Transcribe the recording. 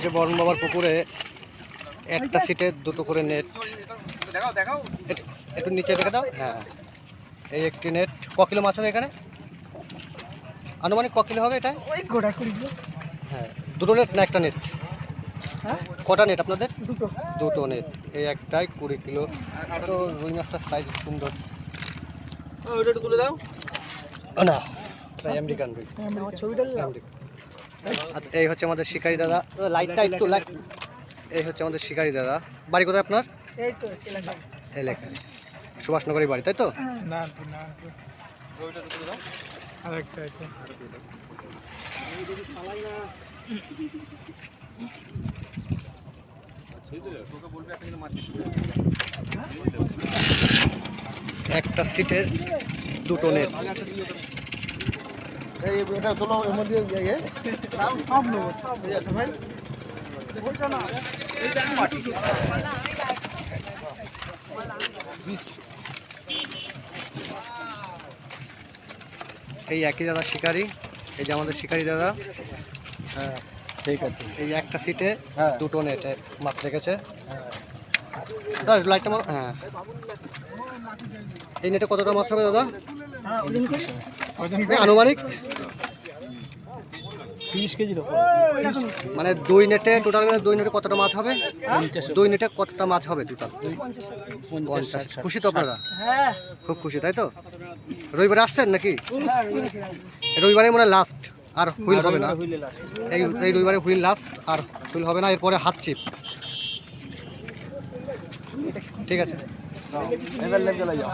যে বরণ বাবার পুকুরে একটা সিটে দুটো করে নেট। দেখাও দেখাও একটু- একটু নিচে রেখে দাও। হ্যাঁ। এই একটি নেট। ক কিলো মাছ হবে এখানে? আনুমানিক ক কিলো হবে এটা? হ্যাঁ। দুটো নেট না একটা নেট? হ্যাঁ? কটা নেট আপনাদের? দুটো। দুটো নেট। এই একটাই কুড়ি কিলো। তো রুই মাছটার সাইজ সুন্দর। তুলে দাও। না আমেরিকান রুই। আমার ছবিটা। আমেরিকান। আচ্ছা এই হচ্ছে আমাদের শিকারি দাদা। লাইটটা একটু লাইট এই হচ্ছে আমাদের শিকারি দাদা। বাড়ি কোথায় আপনার? এই তো এলেক্স। সুভাষনগরের বাড়ি তাই তো? না না একটু আরেকটা আছে। সিটের দুটো নেট। এটা তোলো এর মধ্যে ইয়ে সব নেব সব এই আছে ভাই এই একই দাদা শিকারি এই যে আমাদের শিকারি দাদা। হ্যাঁ ঠিক আছে। এই একটা সিটে হ্যাঁ। দুটো নেটে মাছ রেখেছে। দাদা লাইটটা মারো। হ্যাঁ। এই নেটে কতটা মাছ হবে দাদা? আনুমানিক? তিরিশ কেজির মানে দুই নেটে টোটাল মানে দুই নেটে কতটা মাছ হবে? দুই নেটে কতটা মাছ হবে টোটাল পঞ্চাশ খুশি তো আপনারা? হ্যাঁ। খুব খুশি তাই তো? রবিবারে আসছেন নাকি। রবিবারে মনে লাস্ট আর হুইল হবে না। এই এই রবিবারে হুইল লাস্ট আর হুইল হবে না এরপরে হাত চিপ। ঠিক আছে। এবার লেগে যাও।